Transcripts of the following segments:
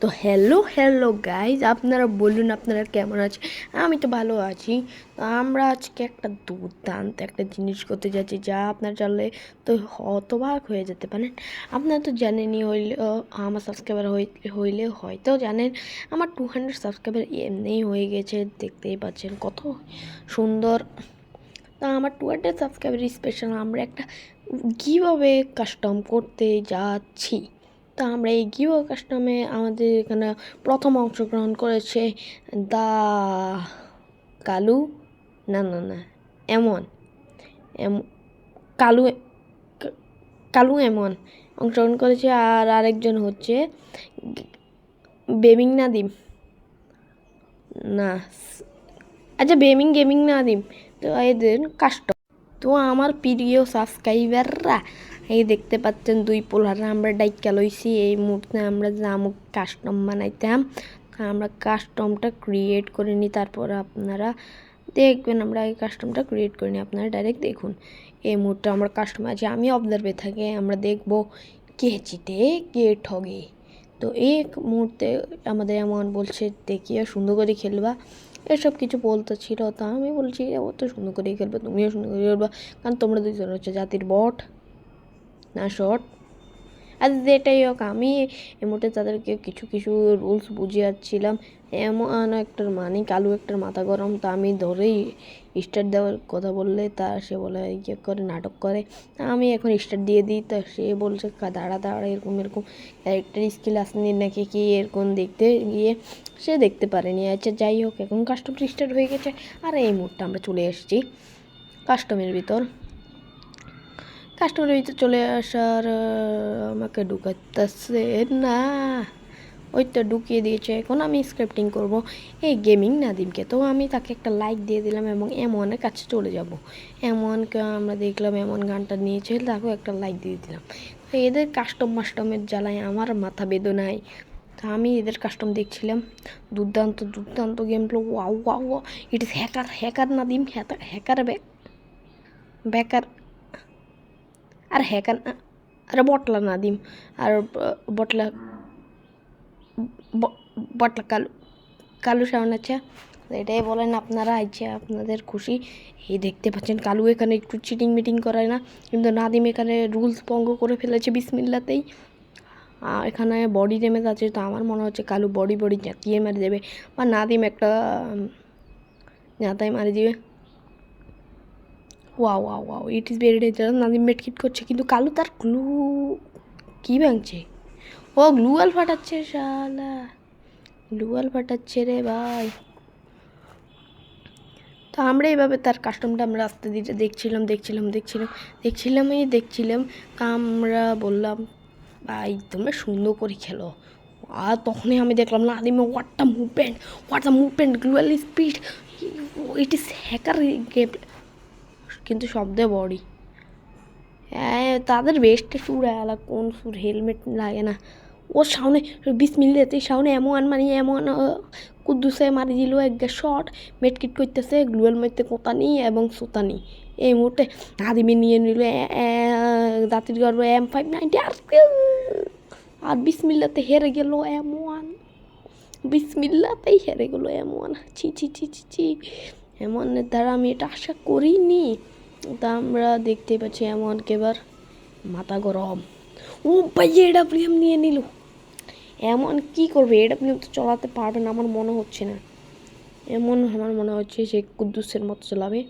তো hello hello guys আপনারা বলুন আপনারা কেমন আছে আমি তো ভালো আছি। তো আমরা আজকে একটা দুর্দান্ত একটা জিনিস করতে যাচ্ছি যা আপনার জানলে তো হতবাক হয়ে যেতে পারেন। আপনারা তো জানেনই হইলে আমার সাবস্ক্রাইবার হইলে হয়তো জানেন, আমার টু হান্ড্রেড সাবস্ক্রাইবার এমনিই হয়ে গেছে, দেখতেই পাচ্ছেন কত সুন্দর। তা আমার টু হান্ড্রেড সাবস্ক্রাইবার স্পেশাল আমরা একটা কীভাবে কাস্টম করতে যাচ্ছি। তা আমরা এই গিও কাস্টমে আমাদের এখানে প্রথম অংশগ্রহণ করেছে দা কালু। না না না, এমন, এম- কালু কালু এমন অংশগ্রহণ করেছে আর আরেকজন হচ্ছে বেমিং নাদিম। না আচ্ছা বেমিং, গেমিং নাদিম। তো এদের কাস্টম তো আমার প্রিয় সাবস্ক্রাইবাররা এই দেখতে পাচ্ছেন দুই পোলার, আমরা ডাইকা লইছি, এই মুহূর্তে আমরা জামুক কাস্টম বানাইতাম। আমরা কাস্টমটা ক্রিয়েট করে নিই তারপর আপনারা দেখবেন আমরা এই কাস্টমটা ক্রিয়েট করে নিই আপনারা ডাইরেক্ট দেখুন। এই মুহূর্তে আমরা কাস্টম আছে, আমি অবজার্ভে থাকি, আমরা দেখব কে জিতে কে ঠগে। তো এই মুহূর্তে আমাদের এমন বলছে, দেখিয়ে সুন্দর করে খেলবা। এসব কিছু বলতে ছিল, তা আমি বলছি, ও তো সুন্দর করেই খেলবে, তুমিও সুন্দর করে খেলবা, কারণ তোমরা দুজন হচ্ছে জাতির বট। না, শর্ট। আর যেটাই হোক, আমি এই মুহূর্তে তাদেরকে কিছু কিছু রুলস বুঝিয়েছিলাম। এমন একটার মানে কালু একটার মাথা গরম, তা আমি ধরেই স্টার্ট দেওয়ার কথা বললে, তা সে বলে ইয়ে করে, নাটক করে। আমি এখন স্টার্ট দিয়ে দিই, তা সে বলছে দাঁড়া দাঁড়া, এরকম এরকম। ক্যারেক্টার স্কিল আসেনি নাকি কি? এরকম দেখতে গিয়ে সে দেখতে পারেনি। আচ্ছা যাই হোক, এখন কাস্টম স্টার্ট হয়ে গেছে। আর এই মুহূর্তে আমরা চলে এসেছি কাস্টমের ভিতর। কাস্টমারের ভিতরে চলে আসার আমাকে ঢুকাতেছে না ওই তো ঢুকিয়ে দিয়েছে। এখন আমি স্ক্রিপ্টিং করব। এই গেমিং নাদিমকে। তো আমি তাকে একটা লাইক দিয়ে দিলাম এবং এমনের কাছে চলে যাব। এমনকে আমরা দেখলাম এমন গানটা নিয়েছে। তাকেও একটা লাইক দিয়ে দিলাম। তো এদের কাস্টম মাস্টমের জ্বালায় আমার মাথা বেদনায়। তা আমি এদের কাস্টম দেখছিলাম। দুর্দান্ত দুর্দান্ত game play wow wow. It is hacker hacker Nadim. Hacker hacker back backer R hacker আরে বটলা নাদিম আর বটলা বটলা কালু কালু সাউন্ড আচ্ছা এটাই বলেন আপনারা আইছে আপনাদের খুশি। এই দেখতে পাচ্ছেন, কালু এখানে একটু চিটিং মিটিং করায় না, কিন্তু নাদিম এখানে রুলস ভঙ্গ করে ফেলেছে বিসমিল্লাতেই। এখানে বডি ড্যামেজ আছে, তো আমার মনে হচ্ছে কালু বডি বডি জাতিয়ে মেরে দেবে। বা নাদিম একটা জাতাই মারি দিবে। Wow wow wow it is very dangerous Nadim মেটকিট করছে কিন্তু কালু তার গ্লু কী ভাঙছে ও গ্লুয়াল ফাটাচ্ছে শালা গ্লুয়াল ফাটাচ্ছে রে ভাই তো আমরা এইভাবে তার কাস্টমটা আমরা আস্তে দিতে দেখছিলাম দেখছিলাম দেখছিলাম দেখছিলাম এই, দেখছিলাম। আমরা বললাম, ভাই, তোমরা সুন্দর করে খেলো। আর তখনই আমি দেখলাম, না, আদিমে হোয়াটটা movement what the movement গ্লুয়াল speed it is hacker game কিন্তু শব্দে বডি। হ্যাঁ তাদের বেস্টে সুর আলা কোন সুর? হেলমেট লাগে না। ও সামনে বিশ মিনিটেই সামনে এমন মানে এমন কুদ্দুসে মারি দিল একটা শট মেটকিট করতেছে গ্লুয়াল মারতে কোতানি এবং সুতানি। এই মুহূর্তে আদিমি নিয়ে নিল জাতির গর্ব এম ফাইভ নাইনটি আর আর বিসমিল্লাতে হেরে গেল এমন। বিসমিল্লাতেই হেরে গেল এমন। ছি ছি ছি ছি ছি। এমনের দ্বারা আমি এটা আশা করিনি। তা আমরা দেখতে পাচ্ছি এমন এবার মাথা গরম। ও ভাই এডাব্লিউএম নিয়ে নিল। এমন কি করবে? এডাব্লিউএম তো চালাতে পারবে না, আমার মনে হচ্ছে না। এমন আমার মনে হচ্ছে সে কুদ্দুসের মতো চলাবে।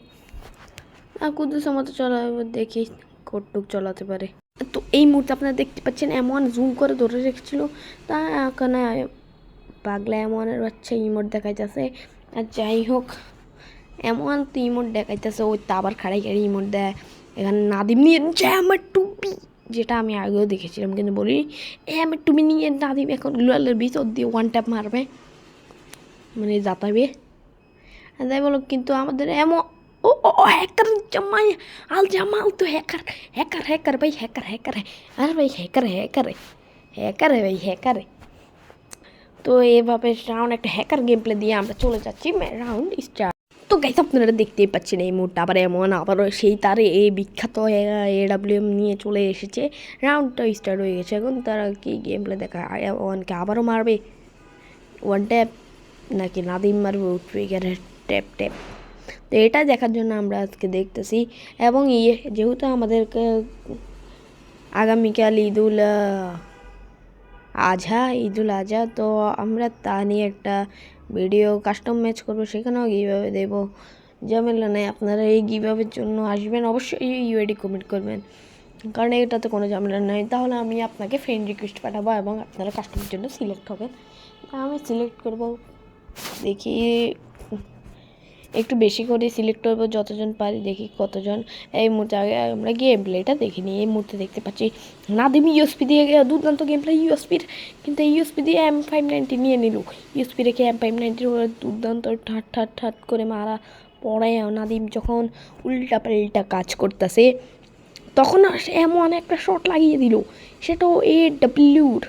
আর কুদ্দুসের মতো চলাবে দেখি কটুক চালাতে পারে। তো এই মুহূর্তে আপনারা দেখতে পাচ্ছেন, এমন জুম করে ধরে রেখেছিল। তা এখানে পাগলা এমনের বাচ্চা ইমোট দেখাইতেছে। আর যাই হোক এমন তো ইমোট দেখাইতেছে ওই তো আবার খাড়াই খাড়ি ইমোট দেয়। এখানে নাদিম নিয়ে যে আমার টুপি যেটা আমি আগেও দেখেছিলাম কিন্তু বলি এ আমার টুপি নিয়ে নাদিম এখন গ্লোয়ালের ভিতর দিয়ে ওয়ান ট্যাপ মারবে। মানে যাতাবে তাই বলো কিন্তু আমাদের এমন ও ও, হ্যাকার জামাই আল জামাল তো হ্যাকার হ্যাকার হ্যাকার ভাই হ্যাকার হ্যাকার আরে ভাই হ্যাকার হ্যাকার হ্যাকার ভাই হ্যাকার তো এভাবে রাউন্ড একটা হ্যাকার গেম প্লে দিয়ে আমরা চলে যাচ্ছি রাউন্ড স্টার্ট তো গাইস আপনারা দেখতেই পাচ্ছেন এই মুহূর্তে আবার এমন, আবারও সেই তার এই বিখ্যাত এডাব্লিউএম নিয়ে চলে এসেছে। রাউন্ডটা স্টার্ট হয়ে গেছে। এখন তারা কি গেম প্লে দেখা ওয়ানকে আবারও মারবে। ওয়ান ট্যাপ নাকি নাদিম মারবে ট্রিগারে ট্যাপ ট্যাপ তো এটা দেখার জন্য আমরা আজকে দেখতেছি। এবং ইয়ে যেহেতু আমাদেরকে আগামীকাল ঈদুল আজহা, ঈদুল আজহা, তো আমরা তা নিয়ে একটা ভিডিও কাস্টম ম্যাচ করব, সেখানেও কীভাবে দেব। ঝামেলা নেই, আপনারা এই গিভাবের জন্য আসবেন, অবশ্যই ইউআইডি কমেন্ট করবেন। কারণ এটাতে কোনো ঝামেলা নেই, তাহলে আমি আপনাকে ফ্রেন্ড রিকোয়েস্ট পাঠাবো এবং আপনারা কাস্টমের জন্য সিলেক্ট হবেন। আমি সিলেক্ট করব, দেখি একটু বেশি করে সিলেক্ট করব, যতজন পারি দেখি কতজন। এই মুহূর্তে আগে আমরা গেম প্লেটা দেখিনি এই মুহূর্তে দেখতে পাচ্ছি নাদিম ইউএসপি দিয়ে দুর্দান্ত গেম প্লে ইউএসপির কিন্তু ইউএসপি দিয়ে এম ফাইভ নাইনটি নিয়ে নিল। ইউএসপি রেখে এম ফাইভ নাইনটির দুর্দান্ত ঠাট ঠাট ঠাট করে মারা পড়ে নাদিম যখন উল্টা পাল্টা কাজ করতেছে, তখন এমন একটা শট লাগিয়ে দিল, সেটাও এ ডাব্লিউর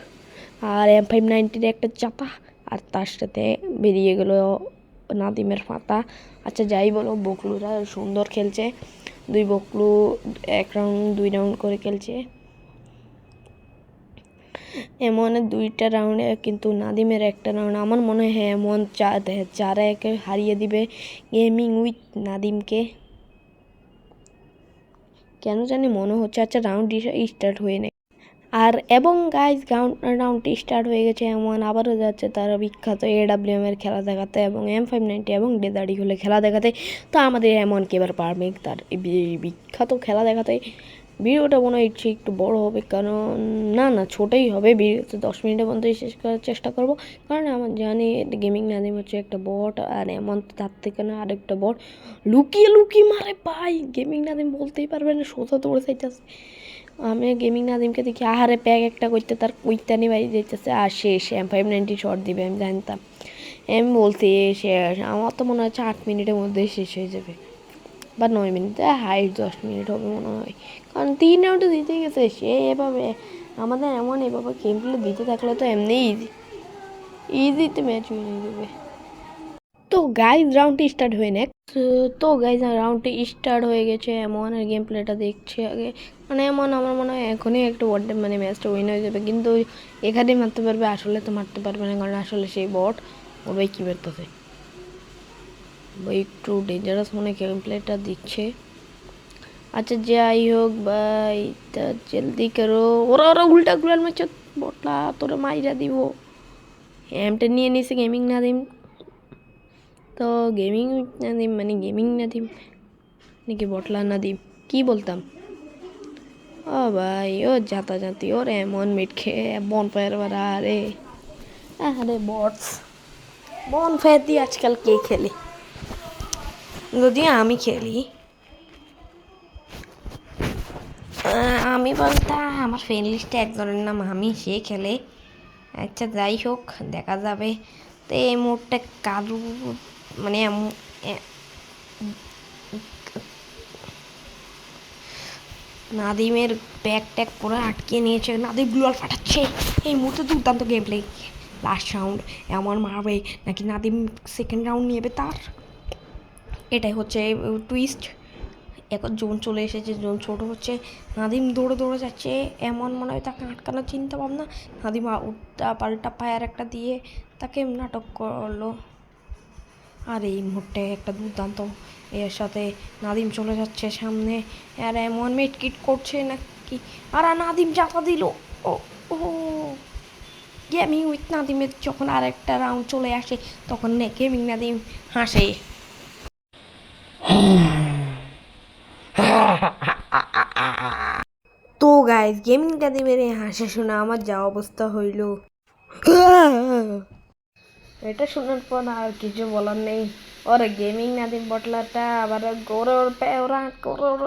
আর এম ফাইভ নাইনটির একটা চাপা, আর তার সাথে বেরিয়ে গেল নাদিমের পাতা আচ্ছা যাই বলো, বকলুরা সুন্দর খেলছে। দুই বকলু এক রাউন্ড দুই রাউন্ড করে খেলছে। এমন দুইটা রাউন্ডে কিন্তু নাদিমের একটা রাউন্ড আমার মনে হয় এমন চার একে হারিয়ে দিবে গেমিং উইথ নাদিমকে। কেন জানি মনে হচ্ছে আচ্ছা রাউন্ড স্টার্ট হয়ে নেই। আর এবং গাইজ রাউন্ডটি স্টার্ট হয়ে গেছে এমন আবারও যাচ্ছে তারা বিখ্যাত এডাব্লিউএম এর খেলা দেখাতে এবং এম ফাইভ নাইনটি এবং ডেদারি হলে খেলা দেখাতে। তো আমাদের এমন কে এবার পারবে তার বিখ্যাত খেলা দেখাতে। ভিডিওটা মনে ইচ্ছে একটু বড় হবে কারণ না না, ছোটোই হবে। ভিডিওতে দশ মিনিটের মধ্যেই শেষ করার চেষ্টা করব। কারণ আমার জানি গেমিং নাদিম হচ্ছে একটা বট আর এমন তার থেকে না আরেকটা বট লুকিয়ে লুকিয়ে মারে, ভাই। গেমিং নাদিম বলতেই পারবে না, সোজা দৌড়ে চাইতেছে আমি গেমিং নাদিমকে দেখি আহারে প্যাক একটা করতে তার কুইতানি বাড়ি যেতেছে, আর শেষ এম ফাইভ নাইনটি শর্ট দিবে, আমি জানতাম। আমি বলছি শেষ আমার তো মনে হচ্ছে আট মিনিটের মধ্যে শেষ হয়ে যাবে। বা নয় মিনিট হাইট দশ মিনিট হবে মনে হয়। কারণ তিন রাউন্ডে দিতে গেছে, সে এভাবে, আমাদের এমন এভাবে গেমগুলো দিতে থাকলে তো এমনি ইজি ইজিতে ম্যাচ হয়ে যাবে। তো গাইজ রাউন্ডটি স্টার্ট হয়ে নেক। তো গাইজ রাউন্ডটি স্টার্ট হয়ে গেছে। এমন আর গেম প্লেটা দেখছে আগে। মানে এমন আমার মনে হয় এখনই একটা বট মানে ম্যাচটা উইন হয়ে যাবে। কিন্তু এখানেই মারতে পারবে, আসলে তো মারতে পারবে না, কারণ আসলে সেই বট ওর ভাই কী বেরোতেছে ভাই একটু ডেঞ্জারাস মনে গেম প্লেটা দিচ্ছে। আচ্ছা যাই হোক ভাই, তা জলদি করো। ওরা ওরা উল্টা গুলাল মারছে। বটলা, তোরা মাইরা দিব। এমটা নিয়ে নিছে গেমিং না দিম তো গেমিং নাদিম মানে গেমিং নাদিম নাকি বটলা নাদিম কি বলতাম? ও ভাই, ও যাতা জাতি, ওর এমন মিট খেয়ে বন ফায়ার বারা আরে আরে বটস বন ফায়ার দিয়ে আজকাল কে খেলে? যদি আমি খেলি আমি বলতাম, আমার ফ্রেন্ড লিস্টে একজনের নাম আমি, সে খেলে। আচ্ছা যাই হোক, দেখা যাবে। তো এই মোড়টা কালু মানে নাদিমের ব্যাগ ট্যাগ পুরো আটকে নিয়েছে। নাদিম গ্লোয়াল ফাটাচ্ছে এই মুহূর্তে দুর্দান্ত গেম প্লে লাস্ট রাউন্ড এমন মারবে নাকি নাদিম সেকেন্ড রাউন্ড নেবে তার? এটাই হচ্ছে টুইস্ট এখন জোন চলে এসেছে, জোন ছোট হচ্ছে। নাদিম দৌড়ে দৌড়ে যাচ্ছে। এমন মনে হয় তাকে আটকানোর চিন্তা ভাবনা নাদিম উল্টা পাল্টা ফায়ার একটা দিয়ে তাকে নাটক করল। আর এই মুহূর্তে একটা দুর্দান্ত এর সাথে নাদিম চলে যাচ্ছে সামনে। আর এমন মেটকিট করছে নাকি? আর নাদিম চাপা দিল। ও ও। গেমিং উইথ নাদিমের যখন আর একটা রাউন্ড চলে আসে, তখন গেমিং নাদিম হাসে। তো গাইজ গেমিং নাদিমের এই হাসে শোনা আমার যা অবস্থা হইল। এটা শোনার পর আর কিছু বলার নেই। ওর গেমিং নাদিম বটলাটা আবার ওর ওরা করে ওর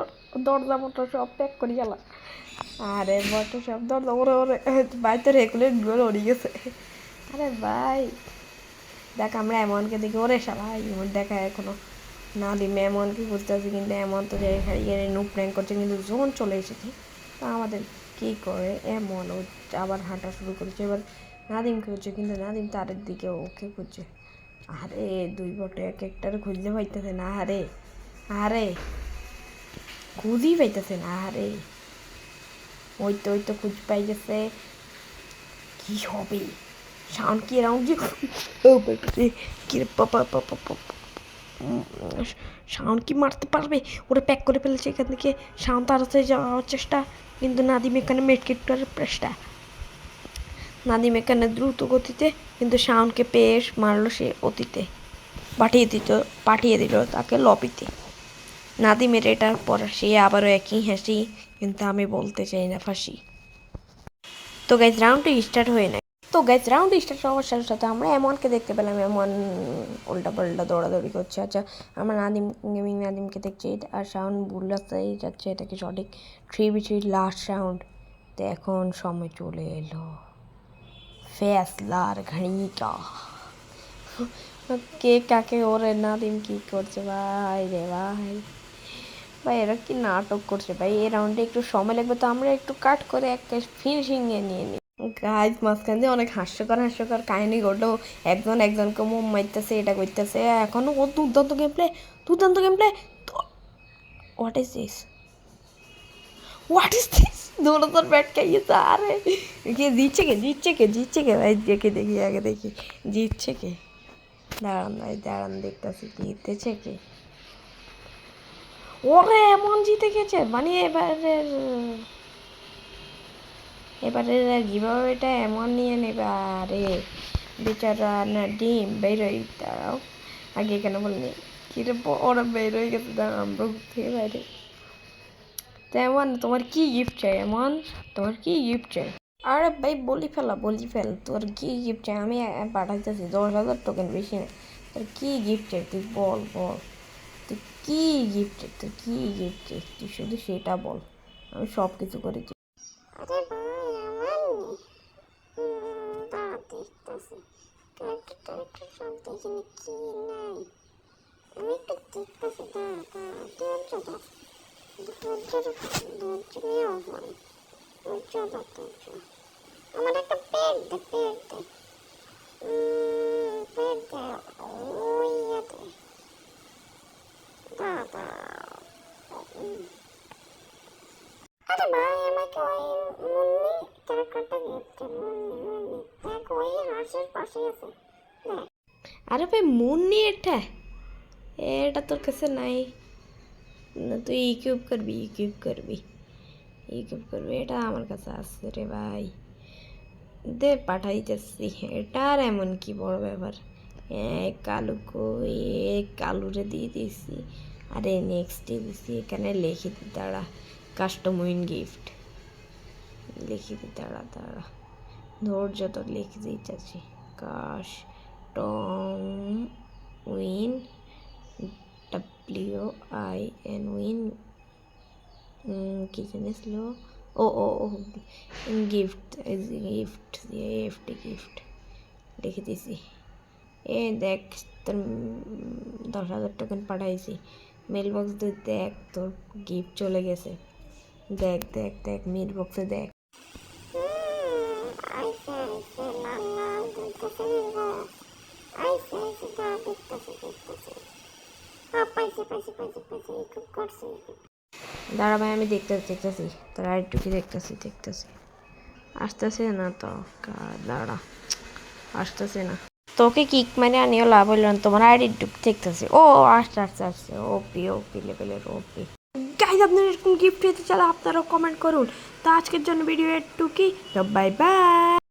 দরজা মতো সব প্যাক করে গেল আরে বটে, সব দরজা, ওরে ওরে বাড়িতে রেগুলেট গোল উড়ে গেছে। আরে ভাই, দেখ আমরা এমনকে দেখি, ওরে সবাই এমন দেখা এখনও। না নাদিম এমনকে বুঝতেছি কিন্তু এমন তো যাই হারিয়ে নুপ প্র্যাঙ্ক করছে, কিন্তু জোন চলে এসেছে। তা আমাদের কী করে? এমন আবার হাঁটা শুরু করেছে। এবার নাদিমকে হচ্ছে কিন্তু নাদিম তারের দিকে ওকে খুঁজছে। আরে দুই বটে, এক একটার খুঁজতে পাইতেছে না আরে আরে খুঁজই পাইতেছে না আরে ওই তো ওই তো খুঁজ পাই গেছে। কি হবে? সাউন্ড কি এরাউন্ড যে কি সাউন্ড কি মারতে পারবে? ওরা প্যাক করে ফেলেছে এখান থেকে। সাউন্ড তাড়াতে যাওয়ার চেষ্টা কিন্তু নাদিম এখানে মেটকেট করার চেষ্টা নাদিম এখানে দ্রুত গতিতে কিন্তু শাওনকে পেয়ে মারলো সে অতীতে। পাঠিয়ে দিত, পাঠিয়ে দিল তাকে লবিতে। নাদিমের এটার পর সে আবারও একই হাসি, কিন্তু আমি বলতে চাই না ফাঁসি। তো গাইজ রাউন্ডটা স্টার্ট হয়ে নেয়। তো গাইজ রাউন্ড স্টার্ট হওয়ার সাথে সাথে আমরা এমনকে দেখতে পেলাম, এমন উল্টা পাল্টা দৌড়াদৌড়ি করছে। আচ্ছা আমরা নাদিম, গেমিং নাদিমকে দেখছি আর সাউন্ড ভুল রাস্তায় যাচ্ছে, এটা কি সঠিক? Three B three last sound তো এখন সময় চলে এলো। ফেসলার ঘড়িকা কে কাকে ওরে নাদিম কি করছে ভাই রে ভাই ভাই এরা কি নাটক করছে ভাই এই রাউন্ডে একটু সময় লাগবে তো আমরা একটু কাট করে একটা ফিনিশিং এ নিয়ে নিই গাছ মাঝখান দিয়ে অনেক হাস্যকর হাস্যকর কাহিনী ঘটলো একজন একজনকে মোম মারতেছে এটা করতেছে এখনও ও দুর্দান্ত গেম প্লে দুর্দান্ত game play what is this what is this दोनों তোর ব্যাট খাইয়েছে আরে। কে জিতছে কে জিতছে কে জিতছে কে? ভাই, দেখে, দেখি, আগে দেখি। জিতছে কে? দাঁড়ান ভাই, দাঁড়ান, দেখতেছি, জিতেছে কে? ওরে, এমন জিতে গেছে। মানে এবারের এবারের এটা এমন নিয়ে নেবে। আরে, বেচারা না, ডিম, বেরোই, দাঁড়াও। আগে কেন বলিনি, কিরে ওরা বেরোয় গেছে দাঁড়াও আমরা থেকে বাইরে তো এমন তোমার কি গিফট চাই এমন? তোমার কি গিফট চাই? আরে ভাই বলি ফেলা বলি ফেল। তোর কি গিফট চাই? আমি পাঠাইতেছি দশ হাজার টোকেন বেশি না। তোর কি গিফট চাই? তুই বল বল। তুই কি গিফট চাই? তুই কি গিফট চাই? তুই শুধু সেটা বল। আমি সব কিছু করেছি আরে ভাই আমার দেখতেছি। ক্যারেক্টার ট্যারেক্টার সব দেখিনি কি নাই? আমি একটু দেখতেছি দাঁড়া দাঁড়া ধৈর্য ধর ধৈর্য ধৈর্য নিয়ে অফান ধৈর্য ধর ধৈর্য আমার একটা পেট দে পেট দে উম, পেট দে ওই ইয়াতে দাঁড়া দাঁড়া উম। আরে ভাই আমাকে ওই মুন্নি ক্যারেক্টারটা গিফট মুন্নি মুন্নি দেখ ওই হাঁসের পাশে আছে দেখ আরে ভাই মন নিয়ে এটা এটা তোর কাছে নাই না তুই ইউকিউব করবি ইউকিউব করবি। ইউকিউব করবি, এটা আমার কাছে আসছে রে ভাই। দে, পাঠাইতেছি। এটা আর এমন কি বড় ব্যাপার? কালু এক কালুরে দিয়ে দিয়েছি। আরে নেক্সটে দিছি, এখানে লিখে দি, দাঁড়া। কাস্টম উইন গিফট লিখে দি, দাঁড়া দাঁড়া। ধৈর্য তো লিখে দিতেছি। Custom win W I N win কি জিনিস লো ও ও ও গিফট গিফট গিফট গিফট লিখে দিছি এ দেখ তোর দশ হাজার টোকেন পাঠাইছি মেল বক্স দেখ তোর গিফট চলে গেছে দেখ দেখ দেখ মেল বক্সে দেখ দেখতেছে দেখতেছে দাঁড়া ভাই আমি দেখতেছি দেখতেছি তোর আরেকটুকু দেখতেছি দেখতেছি। আসতেছে না তো কা- দাঁড়া আসতেছে না। তোকে কিক মানে আনিও লাভ হইল না তোমার আইডি টুক দেখতেছি। ও আসছে আসছে আসছে ওপি ওপি লেভেলের ওপি গাইজ আপনার এরকম গিফট পেতে চাইলে আপনারাও কমেন্ট করুন। তো আজকের জন্য ভিডিও একটু কি বাই বাই